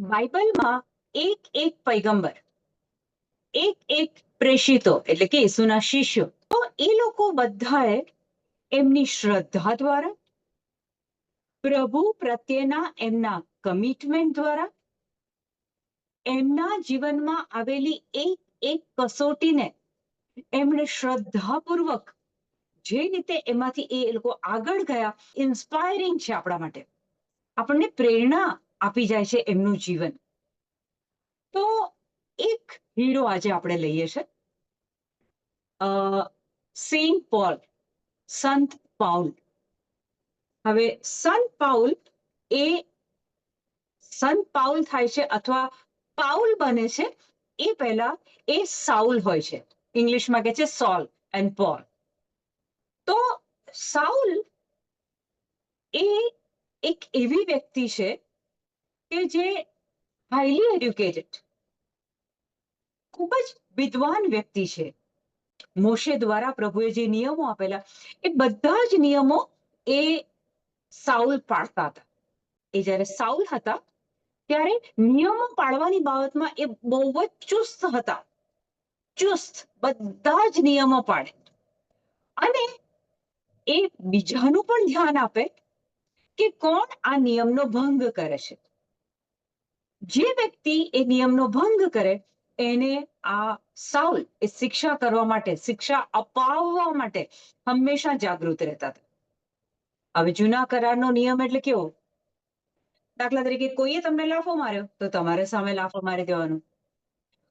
બાઇબલમાં એક એક પૈગંબર, એક એક પ્રેષિતો એટલે કે ઈસુના શિષ્યો. તો એ લોકો બધાએ એમની શ્રદ્ધા દ્વારા, પ્રભુ પ્રત્યેના એમના કમિટમેન્ટ દ્વારા, એમના જીવનમાં આવેલી એક એક કસોટીને એમણે શ્રદ્ધાપૂર્વક જે રીતે એમાંથી એ લોકો આગળ ગયા ઇન્સ્પાયરિંગ છે આપણા માટે. આપણને પ્રેરણા આપી જાય છે એમનું જીવન. તો એક હીરો આજે આપણે લઈએ છે. સેન્ટ પોલ, સંત પાઉલ. હવે સંત પાઉલ એ સંત પાઉલ થાય છે અથવા પાઉલ બને છે એ પહેલા એ સાઉલ હોય છે. ઇંગ્લિશમાં કહે છે સોલ એન્ડ પોલ. તો સાઉલ એ એક એવી વ્યક્તિ છે કે જે હાઈલી એડ્યુકેટેડ ખૂબ જ વિદ્વાન વ્યક્તિ છે. મોશે દ્વારા પ્રભુએ જે નિયમો આપેલા, એ બધા જ નિયમો એ સાઉલ પાળતા હતા. એ જ્યારે સાઉલ હતા, ત્યારે નિયમો પાળવાની બાબતમાં એ બહુ જ ચુસ્ત હતા. ચુસ્ત, બધા જ નિયમો પાડે. અને એ બીજાનું પણ ધ્યાન આપે કે કોણ આ નિયમનો ભંગ કરે છે. જે વ્યક્તિ એ નિયમનો ભંગ કરે, એને આ સાઉલ એ શિક્ષા કરવા માટે, શિક્ષા અપાવવા માટે હંમેશા જાગૃત રહેતા હતા. હવે જૂના કરારનો નિયમ એટલે કેવો? દાખલા તરીકે કોઈએ તમને લાફો માર્યો, તો તમારે સામે લાફો મારી દેવાનો.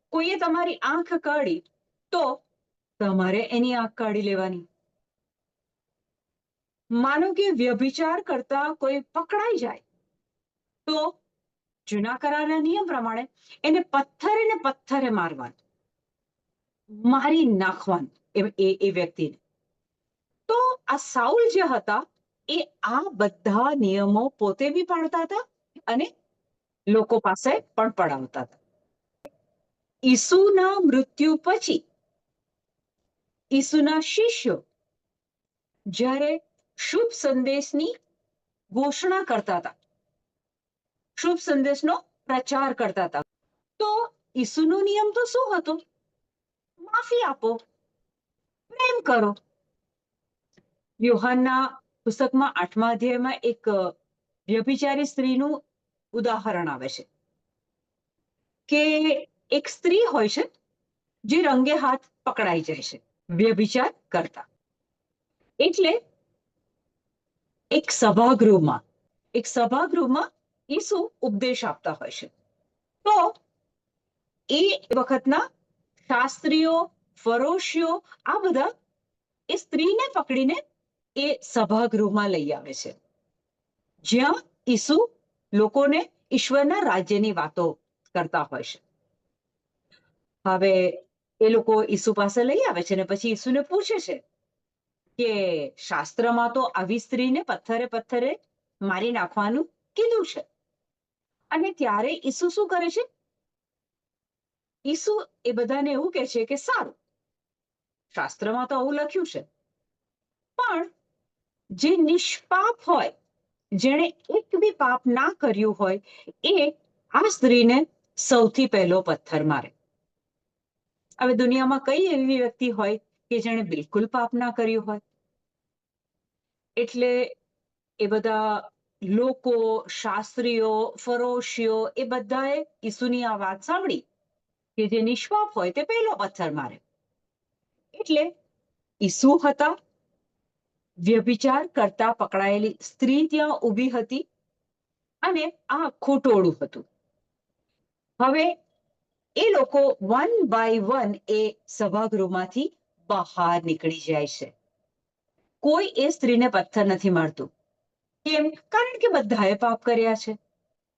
કોઈએ તમારી આંખ કાઢી, તો તમારે એની આંખ કાઢી લેવાની. માનો કે વ્યભિચાર કરતા કોઈ પકડાઈ જાય, તો જૂના કરારના નિયમ પ્રમાણે એને પથ્થરે ને પથ્થરે મારવાનું. મારી નાખવાનું એ વ્યક્તિને. તો આ સાઉલ જે હતા, એ આ બધા નિયમો પોતે બી પાડતા હતા અને લોકો પાસે પણ પડાવતા હતા. ઈસુના મૃત્યુ પછી, ઈસુના શિષ્યો જ્યારે શુભ સંદેશની ઘોષણા કરતા હતા શુભ સંદેશનો પ્રચાર કરતા હતા. તો ઈસુનો નિયમ તો શું હતો? માફી આપો. પ્રેમ કરો. યોહાનના પુસ્તકમાં આઠમા અધ્યાયમાં એક વ્યભિચારી સ્ત્રીનું ઉદાહરણ આવે છે. કે એક સ્ત્રી હોય છે, જે રંગે હાથ પકડાઈ જાય છે. વ્યભિચાર કરતા. એટલે એક સભાગૃહમાં એક સભાગૃહમાં ઈસુ ઉપદેશ આપતા હોય છે. તો એ વખતના શાસ્ત્રીઓ, ફરોશીઓ આ બધા એ સ્ત્રીને પકડીને એ સભાગૃહમાં લઈ આવે છે. જ્યાં ઈસુ લોકોને ઈશ્વરના રાજ્યની વાતો કરતા હોય છે. હવે એ લોકો ઈસુ પાસે લઈ આવે છે ને પછી ઈસુને પૂછે છે કે શાસ્ત્રમાં તો આવી સ્ત્રીને પથ્થરે પથ્થરે મારી નાખવાનું કીધું છે. અને ત્યારે ઈસુ શું કરે છે? ઈસુ એ બધાને એવું કહે છે કે સારું. શાસ્ત્રમાં તો આવું લખ્યું છે. પણ જે નિષ્પાપ હોય, જેણે એક બી પાપ ના કર્યું હોય, એ આ સ્ત્રીને સૌથી પહેલો પથ્થર મારે. હવે દુનિયામાં કઈ એવી વ્યક્તિ હોય કે જેણે બિલકુલ પાપ ના કર્યું હોય? એટલે એ બધા લોકો શાસ્ત્રીઓ ફરોશીઓ એ બધાએ ઈસુની આ વાત સાંભળી કે જે નિષ્પાપ હોય તે પહેલો પથ્થર મારે. એટલે ઈસુ હતા, વ્યભિચાર કરતા પકડાયેલી સ્ત્રી ત્યાં ઊભી હતી અને આ આખું હતું. હવે એ લોકો વન બાય વન એ સભાગૃહમાંથી બહાર નીકળી જાય છે. કોઈ એ સ્ત્રીને પથ્થર નથી મારતું. કેમ કારણ કે બધાએ પાપ કર્યા છે.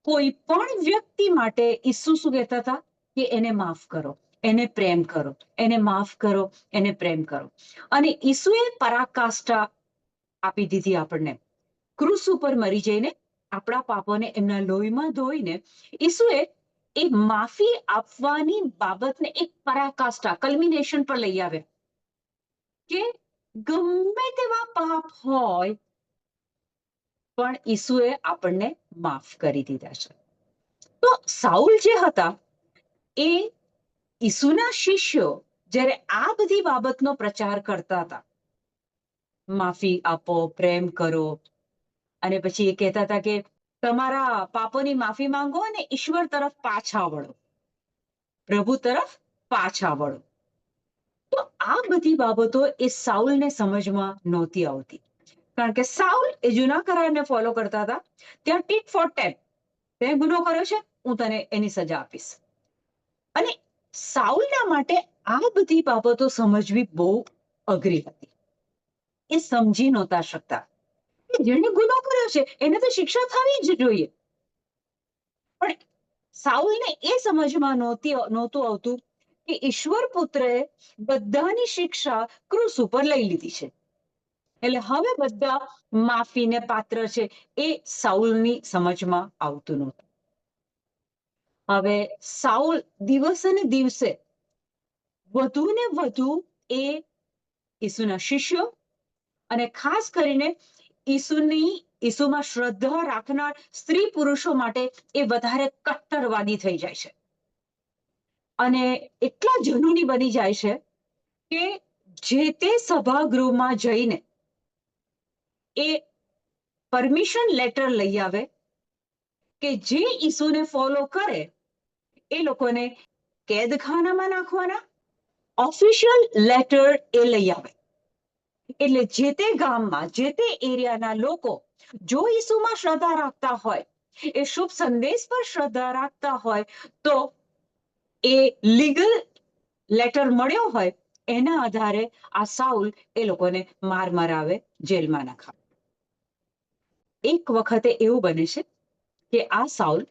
કોઈ પણ વ્યક્તિ માટે ઈસુ શું કહેતા હતા? કે એને માફ કરો, એને પ્રેમ કરો, એને માફ કરો, એને પ્રેમ કરો. અને ઈસુએ પરાકાષ્ઠા આપી દીધી આપણને. ક્રુસ ઉપર મરી જઈને આપણા પાપોને એમના લોહીમાં ધોઈને ઈસુએ એ માફી આપવાની બાબતને એક પરાકાષ્ઠા કલ્મિનેશન પર લઈ આવે કે ગમે તેવા પાપ હોય પણ ઈસુએ આપણને માફ કરી દીધા છે. તો સાઉલ જે હતા, એ ઈસુના શિષ્યો જ્યારે આ બધી બાબતનો પ્રચાર કરતા હતા, માફી આપો, પ્રેમ કરો, અને પછી એ કહેતા હતા કે તમારા પાપોની માફી માંગો અને ઈશ્વર તરફ પાછા વળો. પ્રભુ તરફ પાછા વળો. તો આ બધી બાબતો એ સાઉલને સમજમાં નહોતી આવતી. કારણ કે સાઉલ એ જૂના કરારને ફોલો કરતા હતા. ત્યાં ટીટ ફોર ટેટ તે ગુનો કર્યો છે, હું તને એની સજા આપીશ. અને સાઉલના માટે આ બધી બાબતો સમજવી બહુ અઘરી હતી. એ સમજી નહોતા શકતા. જેને ગુનો કર્યો છે, એને તો શિક્ષા થવી જ જોઈએ. પણ સાઉલને એ સમજમાં નહોતી, નહોતું આવતું કે ઈશ્વર પુત્રએ બધાની શિક્ષા ક્રુસ ઉપર લઈ લીધી છે. એટલે હવે બધા માફીને પાત્ર છે એ સાઉલની સમજમાં આવતું નહોતું. હવે સાઉલ દિવસે ને દિવસે વધુ ને વધુ એ ઈસુના શિષ્યો અને ખાસ કરીને ઈસુની, ઈસુમાં શ્રદ્ધા રાખનાર સ્ત્રી પુરુષો માટે એ વધારે કટ્ટરવાદી થઈ જાય છે. અને એટલા જનૂની બની જાય છે કે જે તે સભાગૃહમાં જઈને એ પરમિશન લેટર લઈ આવે કે જે ઈસુને ફોલો કરે, એ લોકોને કેદખાનામાં નાખવાના, ઓફિશિયલ લેટર એ લઈ આવે. એટલે જે તે ગામમાં, જે તે એરિયાના લોકો જો ઈસુમાં શ્રદ્ધા રાખતા હોય, એ શુભ સંદેશ પર શ્રદ્ધા રાખતા હોય, તો એ લીગલ લેટર મળ્યો હોય, એના આધારે આ સાઉલ એ લોકોને માર મરાવે, જેલમાં નખાવે. એક વખતે એવું બને છે કે આ સાઉલ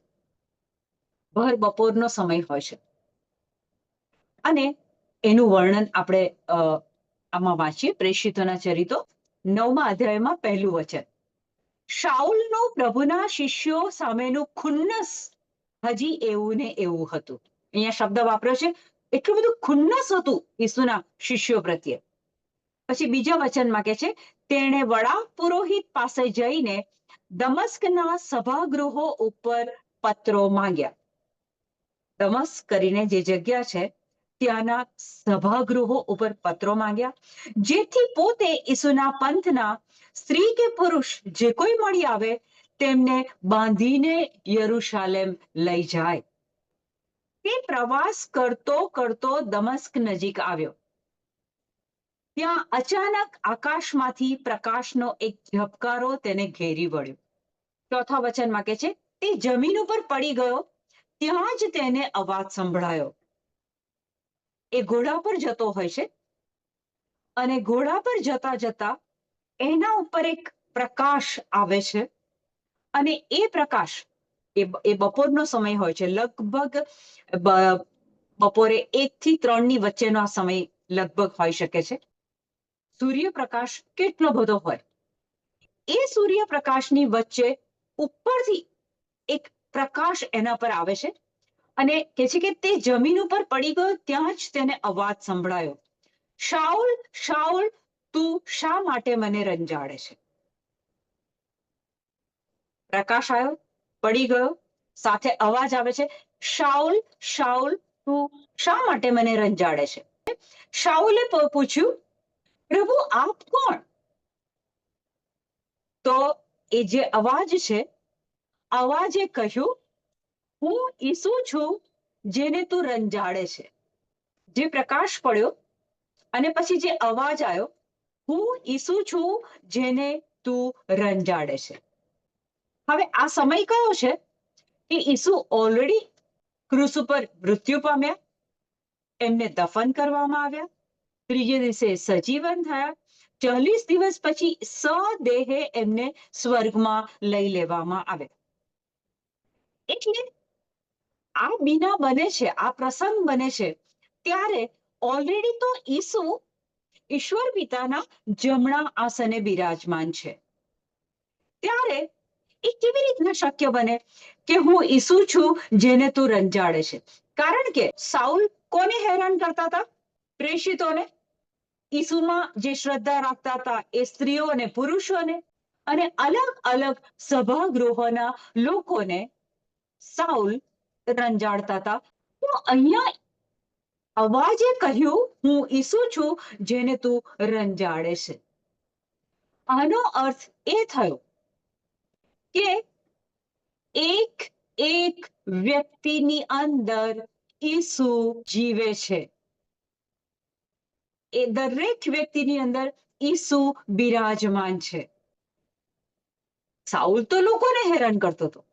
ભર બપોરનો સમય હોય છે. અને એનું વર્ણન આપણે આમાં વાંચીએ. પ્રેષિતોના ચરિતો નવમા અધ્યાયમાં પહેલું વચન. શાઉલનું પ્રભુના શિષ્યો સામેનું ખુન્નસ હજી એવું ને એવું હતું. અહીંયા શબ્દ વાપર્યો છે. એટલું બધું ખુન્નસ હતું ઈસુના શિષ્યો પ્રત્યે. પછી બીજા વચનમાં કે છે, તેણે વડા પુરોહિત પાસે જઈને દમસ્કના સભાગૃહો ઉપર પત્રો માંગ્યા. દમસ્ક કરીને જે જગ્યા છે, ત્યાંના સભાગૃહો ઉપર પત્રો માંગ્યા. જેથી પોતે ઈસુના પંથના સ્ત્રી કે પુરુષ જે કોઈ મળી આવે, તેમને બાંધીને યરુશાલેમ લઈ જાય. તે પ્રવાસ કરતો કરતો દમસ્ક નજીક આવ્યો. ત્યાં અચાનક આકાશમાંથી પ્રકાશનો એક ઝબકારો તેને ઘેરી વળ્યો. ચોથા વચનમાં કે છે, તે જમીન ઉપર પડી ગયો, ત્યાં જ તેને અવાજ સંભળાયો. એ ઘોડા પર જતો હોય છે. અને ઘોડા પર જતા જતા એના ઉપર એક પ્રકાશ આવે છે. અને એ પ્રકાશ, એ એ બપોરનો સમય હોય છે. લગભગ બપોરે એક થી ત્રણની વચ્ચેનો આ સમય લગભગ હોઈ શકે છે. સૂર્યપ્રકાશ કેટલો બધો હોય. એ સૂર્યપ્રકાશની વચ્ચે ઉપરથી એક પ્રકાશ એના પર આવે છે અને કે છે કે તે જમીન ઉપર પડી ગયો ત્યાં જ તેને અવાજ સંભળાયો. શાઉલ શાઉલ, તું શા માટે મને રંજાડે છે? પ્રકાશ આવ્યો, પડી ગયો, સાથે અવાજ આવે છે, શાઉલ શાઉલ, તું શા માટે મને રંજાડે છે? શાઉલે પૂછ્યું પ્રભુ આપ કોણ? તો એ જે અવાજ છે, અવાજે કહ્યું, હું ઈસુ છું જેને તું રંજાડે છે. જે પ્રકાશ પડ્યો અને પછી જે અવાજ આવ્યો, હું ઈસુ છું જેને તું રંજાડે છે. હવે આ સમય કયો છે કે ઈસુ ઓલરેડી ક્રુસ ઉપર મૃત્યુ પામ્યા, એમને દફન કરવામાં આવ્યા ત્રીજે દિવસે સજીવન થયા. ચાલીસ દિવસ પછી સદેહે એમને સ્વર્ગમાં લઈ લેવામાં આવે એટલે આ બીના બને છે, આ પ્રસંગ બને છે. ત્યારે ઓલરેડી તો ઈસુ ઈશ્વર પિતાના જમણા આસને બિરાજમાન છે. ત્યારે એ કેવી રીતના શક્ય બને કે હું ઈસુ છું જેને તું રંજાડે છે? કારણ કે સાઉલ કોને હેરાન કરતા હતા? પ્રેષિતોને? ઈસુમાં જે શ્રદ્ધા રાખતા હતા એ સ્ત્રીઓ અને પુરુષોને અને અલગ અલગ સભાગૃહોના લોકોને સાઉલ રંજાડતા હતા. તો અહીંયા અવાજે કહ્યું, હું ઈસુ છું જેને તું રંજાડે છે. આનો અર્થ એ થયો કે એક એક વ્યક્તિની અંદર ઈસુ જીવે છે. એ દરેક વ્યક્તિની અંદર ઈસુ બિરાજમાન છે. સાઉલ તો લોકોને હેરાન કરતો હતો.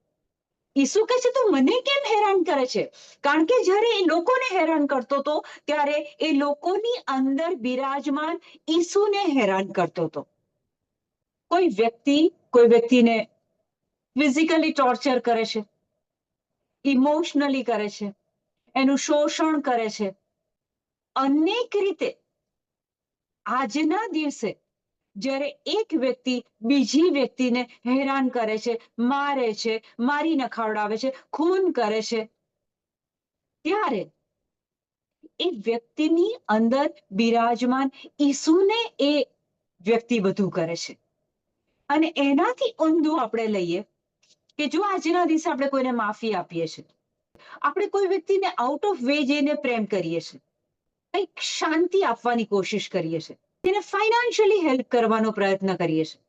ઈસુ કહે છે, તો મને કેમ હેરાન કરે છે? કારણ કે જ્યારે એ લોકોને હેરાન કરતો હતો, ત્યારે એ લોકોની અંદર બિરાજમાન ઈસુને હેરાન કરતો હતો. કોઈ વ્યક્તિ, કોઈ વ્યક્તિને ફિઝિકલી ટોર્ચર કરે છે, ઇમોશનલી કરે છે, એનું શોષણ કરે છે. અનેક રીતે આજના દિવસે જ્યારે એક વ્યક્તિ બીજી વ્યક્તિને હેરાન કરે છે, મારે છે, મારી નખાવડાવે છે, ખૂન કરે છે, ત્યારે એ વ્યક્તિની અંદર બિરાજમાન ઈસુને એ વ્યક્તિ બધું કરે છે. અને એનાથી ઊંધું આપણે લઈએ કે જો આજના દિવસે આપણે કોઈને માફી આપીએ છીએ, આપણે કોઈ વ્યક્તિને આઉટ ઓફ વે જઈને પ્રેમ કરીએ છીએ કંઈક શાંતિ આપવાની કોશિશ કરીએ છીએ. તેને ફાઇનાન્શિયલી હેલ્પ કરવાનો પ્રયત્ન કરીએ છીએ.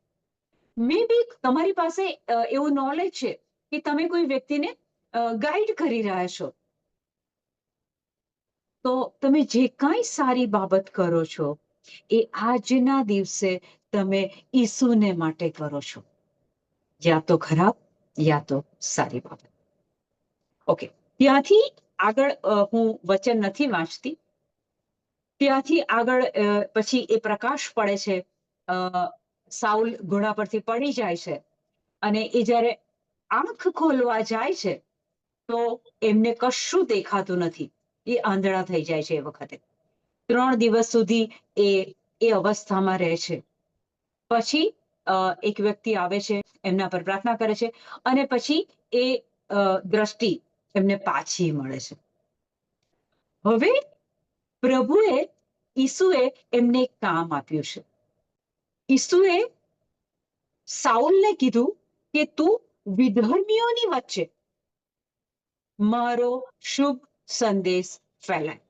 મે બી તમારી પાસે એવું નોલેજ છે કે તમે કોઈ વ્યક્તિને ગાઈડ કરી રહ્યા છો. તો તમે જે કાંઈ સારી બાબત કરો છો, એ આજના દિવસે તમે ઈસુને માટે કરો છો. યા તો ખરાબ, યા તો સારી બાબત. ઓકે ત્યાંથી આગળ હું વચન નથી વાંચતી. ત્યાંથી આગળ પછી એ પ્રકાશ પડે છે સાઉલ ઘોડા પરથી પડી જાય છે. અને એ જ્યારે આંખ ખોલવા જાય છે, તો એમને કશું દેખાતું નથી. એ આંધળા થઈ જાય છે એ વખતે. ત્રણ દિવસ સુધી એ એ અવસ્થામાં રહે છે. પછી એક વ્યક્તિ આવે છે, એમના પર પ્રાર્થના કરે છે, અને પછી એ દ્રષ્ટિ એમને પાછી મળે છે. હવે પ્રભુએ ઈસુએ એમને કામ આપ્યું છે. ઈસુએ સાઉલને કીધું કે તું વિધર્મીઓની વચ્ચે મારો શુભ સંદેશ ફેલાય.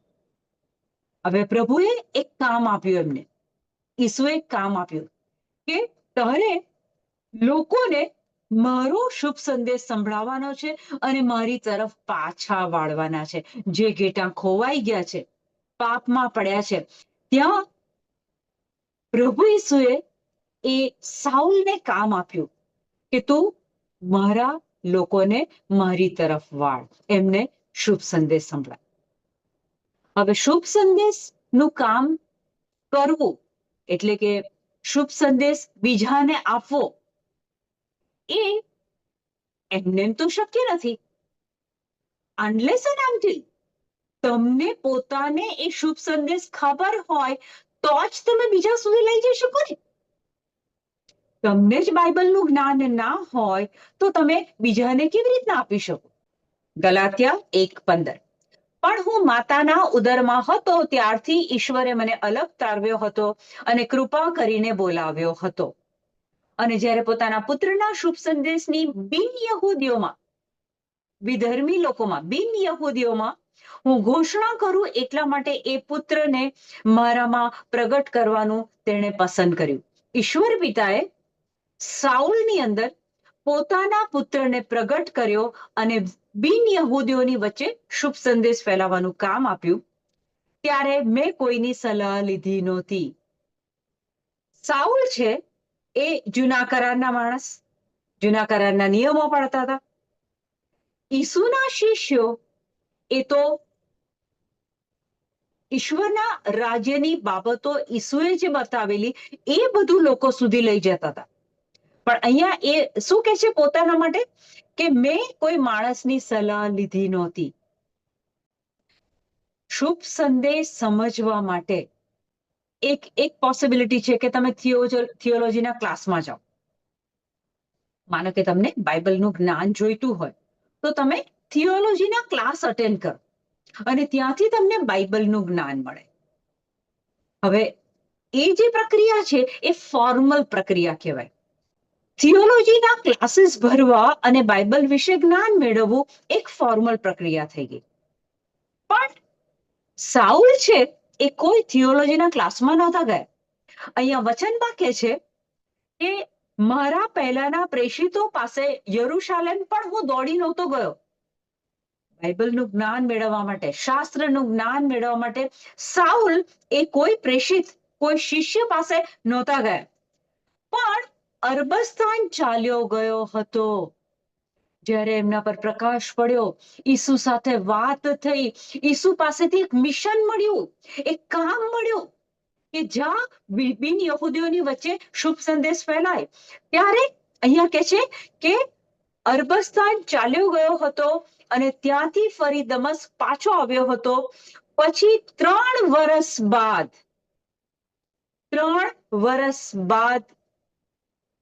હવે પ્રભુએ એક કામ આપ્યું એમને. ઈસુએ કામ આપ્યું કે તારે લોકોને મારો શુભ સંદેશ સંભળાવવાનો છે અને મારી તરફ પાછા વાળવાના છે. જે ઘેટા ખોવાઈ ગયા છે પાપમાં પડ્યા છે. ત્યાં પ્રભુ ઈસુએ એ સાઉલને કામ આપ્યું કે તું મારા લોકોને મારી તરફ વાળ. એમને શુભ સંદેશ સંભળાય. હવે શુભ સંદેશનું કામ કરવું એટલે કે શુભ સંદેશ બીજાને આપવો એ એમને તો શક્ય નથી. અનલેસ એન્ડ તમને પોતાને એ શુભ સંદેશ ખબર હોય, તો જ તમે બીજા સુધી લઈ જઈ શકો ને. તમને જ બાઇબલનું જ્ઞાન ના હોય, તો તમે બીજાને કેવી રીતના આપી શકો? ગલાત્યા એક પંદર. પણ હું માતાના ઉદરમાં હતો, ત્યારથી ઈશ્વરે મને અલગ તારવ્યો હતો અને કૃપા કરીને બોલાવ્યો હતો. અને જ્યારે પોતાના પુત્રના શુભ સંદેશની બિન યહૂદીઓમાં, વિધર્મી લોકોમાં, બિન યહૂદીઓમાં હું ઘોષણા કરું એટલા માટે એ પુત્રને મારામાં પ્રગટ કરવાનું તેણે પસંદ કર્યું. ઈશ્વર પિતાએ સાઉલની અંદર પોતાના પુત્રને પ્રગટ કર્યો અને બિન યહૂદીઓની વચ્ચે શુભ સંદેશ ફેલાવવાનું કામ આપ્યું. ત્યારે મેં કોઈની સલાહ લીધી નહોતી. સાઉલ છે એ જૂના કરારના માણસ. જૂના કરારના નિયમો પાડતા હતા. ઈસુના શિષ્યો એ તો ઈશ્વરના રાજ્યની બાબતો ઈસુએ જે બતાવેલી, એ બધું લોકો સુધી લઈ જતા હતા. પણ અહીંયા એ શું કે છે પોતાના માટે? કે મેં કોઈ માણસની સલાહ લીધી નહોતી. શુભ સંદેશ સમજવા માટે એક એક પોસિબિલિટી છે કે તમે થિયોલોજીના ક્લાસમાં જાઓ. માનો કે તમને બાઇબલનું જ્ઞાન જોઈતું હોય, તો તમે થિયોલોજીના ક્લાસ અટેન્ડ કરો. અને ત્યાંથી તમને બાઇબલનું જ્ઞાન મળે. હવે, એ જે પ્રક્રિયા છે, એ ફોર્મલ પ્રક્રિયા કહેવાય. થિયોલોજીના ક્લાસીસ ભરવા અને બાઇબલ વિશે જ્ઞાન મેળવવું એક ફોર્મલ પ્રક્રિયા થઈ ગઈ. પણ, સાઉલ છે, એ કોઈ થિયોલોજીના ક્લાસમાં નહોતા ગયા. અહીંયા વચનમાં કહે છે કે, મારા પહેલાના પ્રેષિતો પાસે યરુશાલેમ પણ હું દોડી નહોતો ગયો. બાઇબલનું જ્ઞાન મેળવવા માટે, શાસ્ત્રનું જ્ઞાન મેળવવા માટે સાઉલ એ કોઈ પ્રેષિત, કોઈ શિષ્ય પાસે નહોતા ગયા. પણ અરબસ્તાન ચાલ્યો ગયો હતો. જ્યારે એમના પર પ્રકાશ પડ્યો, ઈસુ સાથે વાત થઈ. ઈસુ પાસેથી એક મિશન મળ્યું, એક કામ મળ્યું કે જ્યાં બિન યહૂદીઓની વચ્ચે શુભ સંદેશ ફેલાય. ત્યારે અહીંયા કે છે કે અરબસ્તાન ચાલ્યો ગયો હતો. અને ત્યાંથી ફરી દમસ પાછો આવ્યો હતો. પછી ત્રણ વર્ષ બાદ, ત્રણ વર્ષ બાદ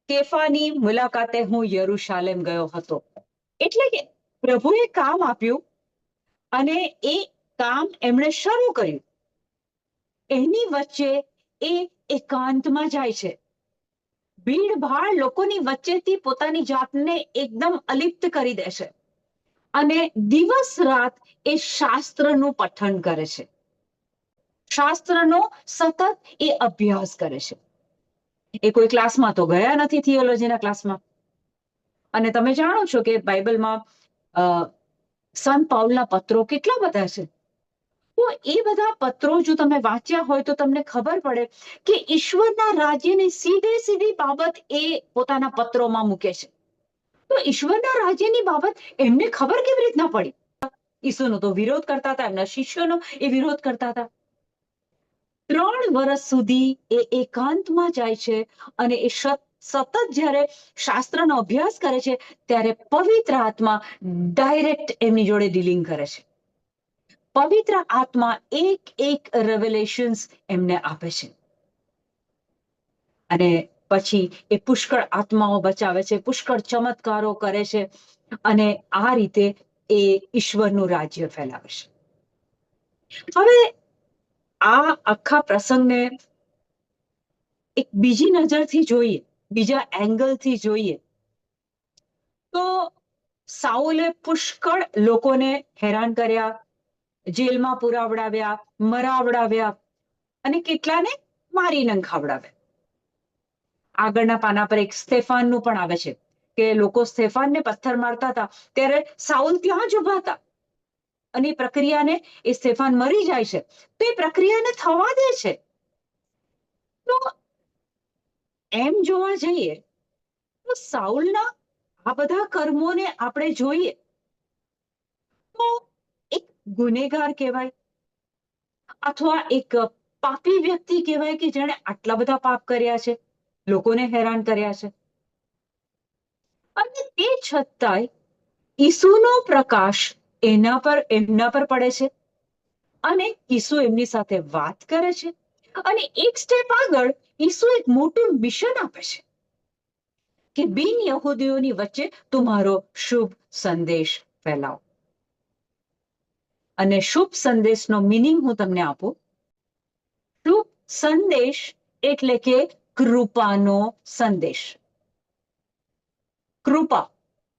કેફાની મુલાકાતે હું યરુશાલેમ ગયો હતો. એટલે કે પ્રભુએ કામ આપ્યું અને એ કામ એમણે શરૂ કર્યું. એની વચ્ચે એ એકાંતમાં જાય છે. ભીડભાડ લોકોની વચ્ચેથી પોતાની જાતને એકદમ અલિપ્ત કરી દે છે. અને દિવસ રાત એ શાસ્ત્રનું પઠન કરે છે. શાસ્ત્રનો સતત એ અભ્યાસ કરે છે. એ કોઈ ક્લાસમાં તો ગયા નથી થિયોલોજીના ક્લાસમાં. અને તમે જાણો છો કે બાઇબલમાં સંત પાઉલના પત્રો કેટલા બધા છે? તો એ બધા પત્રો જો તમે વાંચ્યા હોય તો તમને ખબર પડે કે ઈશ્વરના રાજ્યની સીધે સીધી બાબત એ પોતાના પત્રોમાં મૂકે છે. તો ઈશ્વરના રાજ્યની બાબત એમને ખબર કેવી રીતના પડી? ઈસુનો તો વિરોધ કરતા હતા, એમના શિષ્યોનો એ વિરોધ કરતા હતા. ત્રણ વર્ષ સુધી એ એકાંતમાં જાય છે અને એ સતત જ્યારે શાસ્ત્રનો અભ્યાસ કરે છે, ત્યારે પવિત્ર આત્મા ડાયરેક્ટ એમની જોડે ડીલિંગ કરે છે. પવિત્ર આત્મા એક એક રેવલેશન્સ એમને આપે છે. અને પછી એ પુષ્કળ આત્માઓ બચાવે છે, પુષ્કળ ચમત્કારો કરે છે અને આ રીતે એ ઈશ્વરનું રાજ્ય ફેલાવે છે. હવે આ આખા પ્રસંગને એક બીજી નજરથી જોઈએ, બીજા એંગલથી જોઈએ, તો સાઉલે પુષ્કળ લોકોને હેરાન કર્યા, જેલમાં પુરાવડાવ્યા, મરાવડાવ્યા અને કેટલાને મારી નંખાવડાવ્યા આગળના પાના પર એક સ્ટેફાનનું પણ આવે છે, કે લોકો સ્ટેફાનને પથ્થર મારતા હતા, ત્યારે સાઉલ ત્યાં જ ઊભા હતા. અને પ્રક્રિયાને, એ સ્ટેફાન મરી જાય છે. તો એ પ્રક્રિયાને થવા દે છે. તો એમ જોવા જઈએ, તો સાઉલના આ બધા કર્મોને આપણે જોઈએ, તો એક ગુનેગાર કહેવાય, અથવા એક પાપી વ્યક્તિ કહેવાય કે જેણે આટલા બધા પાપ કર્યા છે. લોકોને હેરાન કર્યા છે. અને તે છતાંય ઈસુનો પ્રકાશ એના પર, એમના પર પડે છે. અને ઈસુ એમની સાથે વાત કરે છે. અને એક સ્ટેપ આગળ ઈસુ એક મોટું મિશન આપે છે કે બિન યહૂદીઓની વચ્ચે તમારો શુભ સંદેશ ફેલાવો. અને શુભ સંદેશનો મિનિંગ હું તમને આપું. શુભ સંદેશ એટલે કે કૃપાનો સંદેશ. કૃપા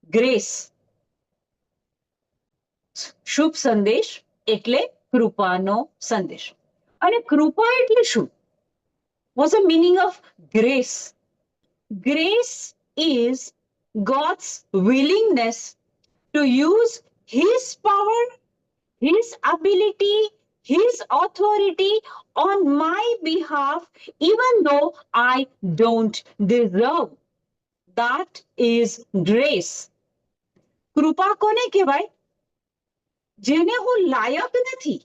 ગ્રેસ. શુભ સંદેશ એટલે કૃપાનો સંદેશ. અને કૃપા એટલે શું? Was a meaning of grace grace is God's willingness to use his power his ability, his authority on my behalf, even though I don't deserve. That is grace. કૃપા કોને કહેવાય જેને હું લાયક નથી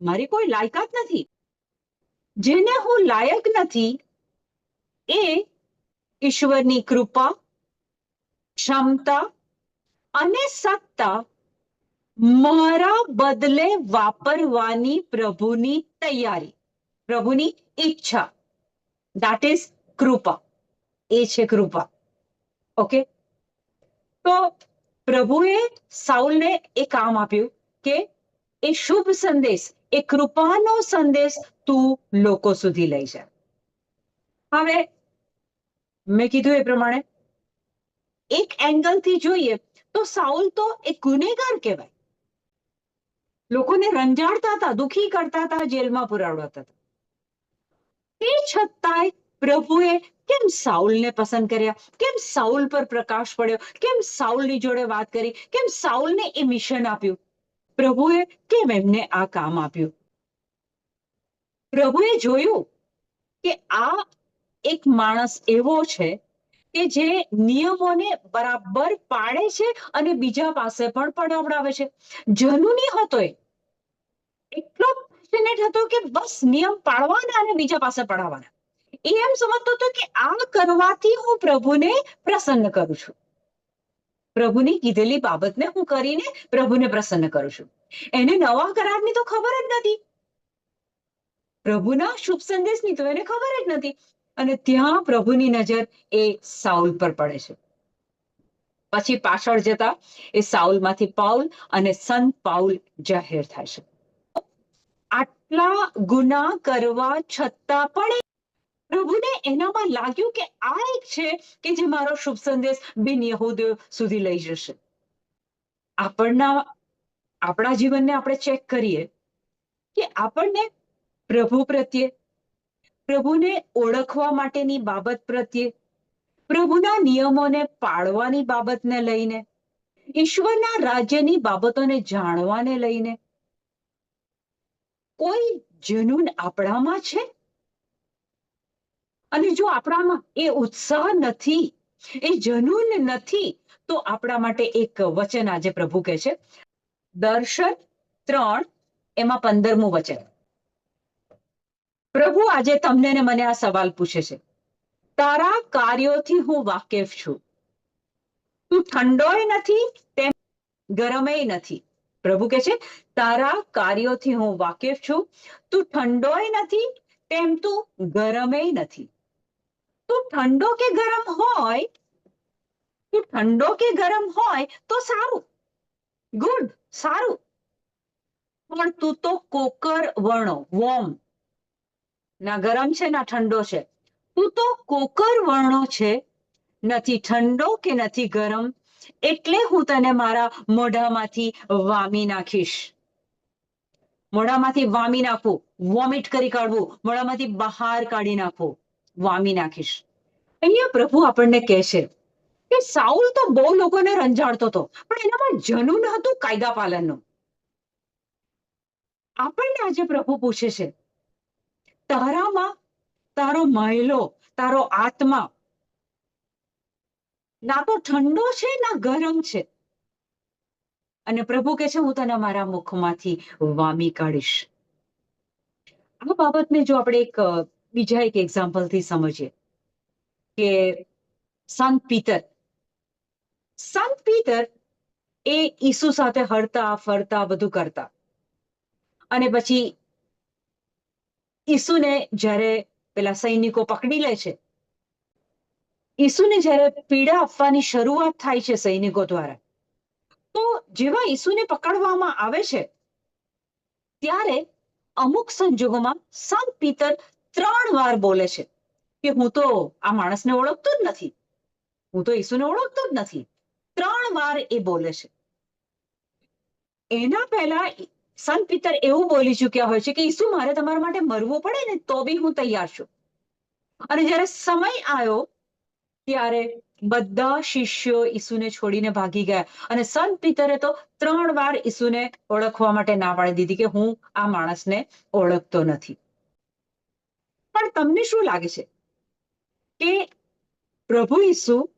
મારી કોઈ લાયકાત નથી જેને હું લાયક નથી એ ઈશ્વરની કૃપા ક્ષમતા અને સત્તા મારા બદલે વાપરવાની પ્રભુની તૈયારી, પ્રભુની ઈચ્છા. દેટ ઇઝ કૃપા. એ છે કૃપા. ઓકે તો પ્રભુએ સાઉલને એ કામ આપ્યું કે એ શુભ સંદેશ, એ કૃપાનો સંદેશ તું લોકો સુધી લઈ જા. હવે મેં કીધું એ પ્રમાણે, એક એંગલથી જોઈએ તો સાઉલ તો એ ગુનેગાર કહેવાય. લોકોને રંજાડતા હતા, દુખી કરતા હતા, જેલમાં પુરાવડાતા હતા. તે છતાંય પ્રભુએ કેમ સાઉલને પસંદ કર્યા? કેમ સાઉલ પર પ્રકાશ પડ્યો? કેમ સાઉલની જોડે વાત કરી? કેમ સાઉલને એ મિશન આપ્યું? પ્રભુએ કેમ એમને આ કામ આપ્યું? પ્રભુએ જોયું કે આ એક માણસ એવો છે કે જે નિયમોને બરાબર પાડે છે અને બીજા પાસે પણ પડાવડાવે છે. જનુની હતો એટલો પેશનેટ હતો કે બસ નિયમ પાડવાના અને બીજા પાસે પડાવવાના એ એમ સમજતો હતો કે આ કરવાથી હું પ્રભુને પ્રસન્ન કરું છું. પ્રભુની કીધેલી બાબતને હું કરીને પ્રભુને પ્રસન્ન કરું છું. એને નવા કરારની તો ખબર જ નથી. પ્રભુના શુભ સંદેશની તો એને ખબર જ નથી. અને ત્યાં પ્રભુની નજર એ સાઉલ પર પડે છે. પછી પાછળ જતા એ સાઉલમાંથી પાઉલ અને સંત પાઉલ જાહેર થાય છે. આટલા ગુના કરવા છતાં પણ પ્રભુને એનામાં લાગ્યું કે આ એક છે કે જે મારો શુભ સંદેશ બિન યહૂદીઓ સુધી લઈ જશે. આપણના, આપણા જીવનને આપણે ચેક કરીએ કે આપણને પ્રભુ પ્રત્યે પ્રભુને ઓળખવા માટેની બાબત પ્રત્યે, પ્રભુના નિયમોને પાળવાની બાબતને લઈને, ઈશ્વરના રાજ્યની બાબતોને જાણવાને લઈને. કોઈ જનૂન આપણામાં છે? અને જો આપણામાં એ ઉત્સાહ નથી, એ જનૂન નથી, તો આપણા માટે એક વચન આજે પ્રભુ કહે છે. દર્શન ત્રણ, એમાં પંદરમું વચન. પ્રભુ, આજે તમને ને મને આ સવાલ પૂછે છે. તારા કાર્યોથી હું વાકેફ છું. તું ઠંડોય નથી, તેમ ગરમેય નથી. પ્રભુ કે છે, તારા કાર્યોથી હું વાકેફ છું. તું ઠંડોય નથી, તેમ તું ગરમેય નથી. તું ઠંડો કે ગરમ હોય, તું ઠંડો કે ગરમ હોય તો સારું. ગુડ, સારું. પણ તું તો કોકર વર્ણો વોર્મ ના ગરમ છે, ના ઠંડો છે. તું તો કોકર વર્ણો છે. નથી ઠંડો કે નથી ગરમ, એટલે હું તને મારા મોઢામાંથી વામી નાખીશ. મોઢામાંથી વામી નાખવું વોમિટ કરી કાઢવું, મોઢામાંથી બહાર કાઢી નાખવું વામી નાખીશ. અહીંયા પ્રભુ આપણને કહે છે કે સાઉલ તો બહુ લોકોને રંજાડતો હતો, પણ એનામાં જનૂન હતું કાયદા પાલનનું આપણને આજે પ્રભુ પૂછે છે તારામાં તારો મહિલો તારો આત્મા. ના તો ઠંડો છે, ના ગરમ છે. અને પ્રભુ કે છે, હું તને મારા મુખમાંથી વામી કાઢીશ. આ બાબતને જો આપણે એક બીજા એક એક્ઝામ્પલથી સમજીએ, કે સંત પીતર સંત પીતર એ ઈસુ સાથે હરતા, ફરતા બધું કરતા. અને પછી ઈસુને જ્યારે પેલા સૈનિકો પકડી લે છે, ઈસુને જ્યારે પીડા આપવાની શરૂઆત થાય છે સૈનિકો દ્વારા, તો જેવા ઈસુને પકડવામાં આવે છે, ત્યારે અમુક સંજોગોમાં સંત પીતર ત્રણ વાર બોલે છે કે હું તો આ માણસને ઓળખતો જ નથી, હું તો ઈસુને ઓળખતો જ નથી, ત્રણ વાર એ બોલે છે. એના પહેલા સંત પિતર એવું બોલી ચુક્યા હોય છે કે, ઈસુ, મારે તમારા માટે મરવું પડે ને તો બી હું તૈયાર છું. અને જ્યારે સમય આવ્યો, ત્યારે બધા શિષ્યો ઈસુને છોડીને ભાગી ગયા. અને સંત પિતરે તો ત્રણ વાર ઈસુને ઓળખવા માટે ના પાડી દીધી કે, હું આ માણસને ઓળખતો નથી. પણ તમને શું લાગે છે? કે પ્રભુ ઈસુ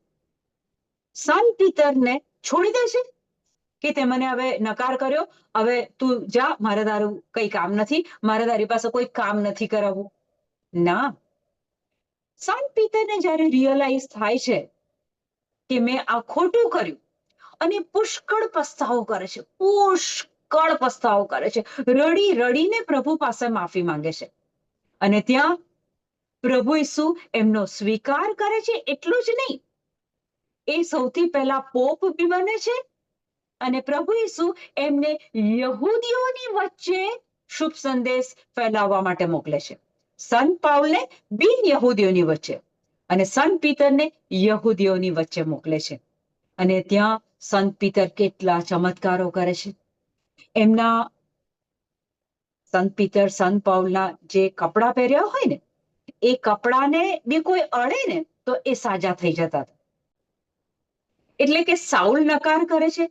સંત પિતરને છોડી દેશે કે તે મને હવે નકાર કર્યો, હવે તું જા, મારે તારું કઈ કામ નથી, મારે તારી પાસે કોઈ કામ નથી કરાવવું. ના. સંત પિતરને જ્યારે રિયલાઇઝ થાય છે કે મેં આ ખોટું કર્યું અને પુષ્કળ પસ્તાવો કરે છે, પુષ્કળ પસ્તાવો કરે છે. રડી રડીને પ્રભુ પાસે માફી માંગે છે. અને ત્યાં પ્રભુ ઈસુ એમનો સ્વીકાર કરે છે, એટલું જ નહીં. એ સૌથી પહેલા પોપ બી બને છે અને પ્રભુ ઈસુ એમને યહૂદીઓની વચ્ચે શુભ સંદેશ ફેલાવવા માટે મોકલે છે. સન પાઉલને બિન યહૂદીઓની વચ્ચે અને સન પીતરને યહૂદીઓની વચ્ચે મોકલે છે. અને ત્યાં સંત પીતર કેટલા ચમત્કારો કરે છે. એમના સંત પિતર સંત પાઉલના જે કપડાં પહેર્યા હોય ને, એ કપડાને બી કોઈ અડે ને, તો એ સાજા થઈ જતા હતા. એટલે કે સાઉલ નકાર કરે છે.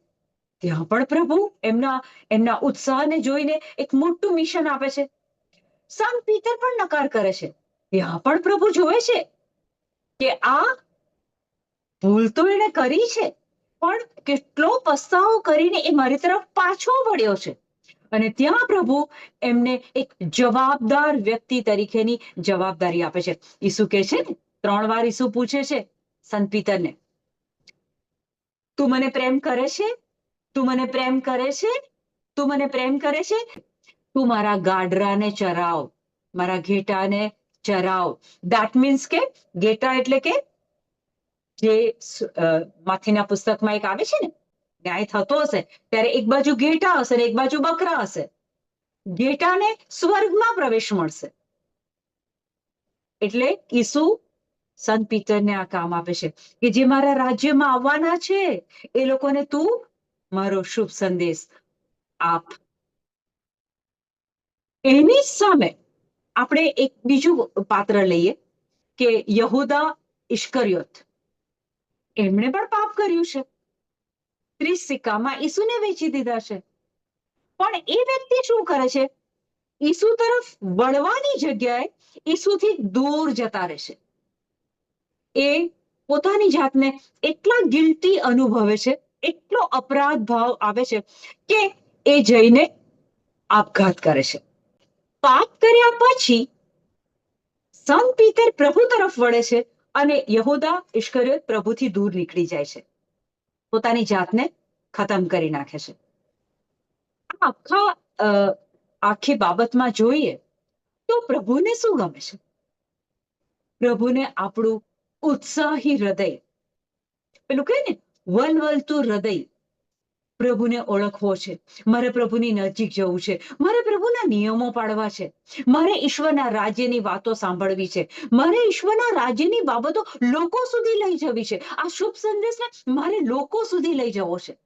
ત્યાં પણ પ્રભુ, એમના એમના ઉત્સાહને જોઈને એક મોટું મિશન આપે છે. સંત પીતર પણ નકાર કરે છે. ત્યાં પણ પ્રભુ જોવે છે કે આ ભૂલ તો એણે કરી છે, પણ કેટલો પસ્તાવો કરીને એ મારી તરફ પાછો વળ્યો છે. અને ત્યાં પ્રભુ એમને એક જવાબદાર વ્યક્તિ તરીકેની જવાબદારી આપે છે. ઈસુ કે છે ને, ત્રણ વાર ઈસુ પૂછે છે સંત પિતરને તું મને પ્રેમ કરે છે? તું મને પ્રેમ કરે છે? તું મને પ્રેમ કરે છે? તું મારા ગાડરાને ચરાવ, મારા ઘેટાને ચરાવ. દેટ મીન્સ કે ઘેટા એટલે કે જે માથીના પુસ્તકમાં એક આવે છે ને, ન્યાય થતો હશે, ત્યારે એક બાજુ ઘેટા હશે ને એક બાજુ બકરા હશે. ઘેટાને સ્વર્ગમાં પ્રવેશ મળશે. એટલે ઈસુ સંત પીતરને આ કામ આપે છે કે જે મારા રાજ્યમાં આવવાના છે, એ લોકોને તું મારો શુભ સંદેશ. આપ. એની સામે આપણે એક બીજું પાત્ર લઈએ કે યહુદા ઇશ્કરિયોત એમણે પણ પાપ કર્યું છે. ત્રીસ સિક્કામાં ઈસુને વેચી દીધા છે. પણ એ વ્યક્તિ શું કરે છે? ઈસુ તરફ વળવાની જગ્યાએ ઈસુથી દૂર જતા રહેશે એ પોતાની જાતને એટલા ગિલ્ટી અનુભવે છે એટલો અપરાધ ભાવ આવે છે કે એ જઈને આપઘાત કરે છે. પાપ કર્યા પછી સંત પિતર પ્રભુ તરફ વળે છે અને યહુદા ઇશ્કરિયોત પ્રભુથી દૂર નીકળી જાય છે. પોતાની જાતને ખતમ કરી નાખે છે. આખા આખી બાબતમાં જોઈએ તો પ્રભુને શું ગમે છે? પ્રભુને આપણું ઉત્સાહી હૃદય, પેલું કહે ને વલવલતું હૃદય પ્રભુને ઓળખવો છે. મારે પ્રભુની નજીક જવું છે. મારે પ્રભુના નિયમો પાડવા છે. મારે ઈશ્વરના રાજ્યની વાતો સાંભળવી છે. મારે ઈશ્વરના રાજ્યની બાબતો લોકો સુધી લઈ જવી છે. આ શુભ સંદેશને મારે લોકો સુધી લઈ જવો છે.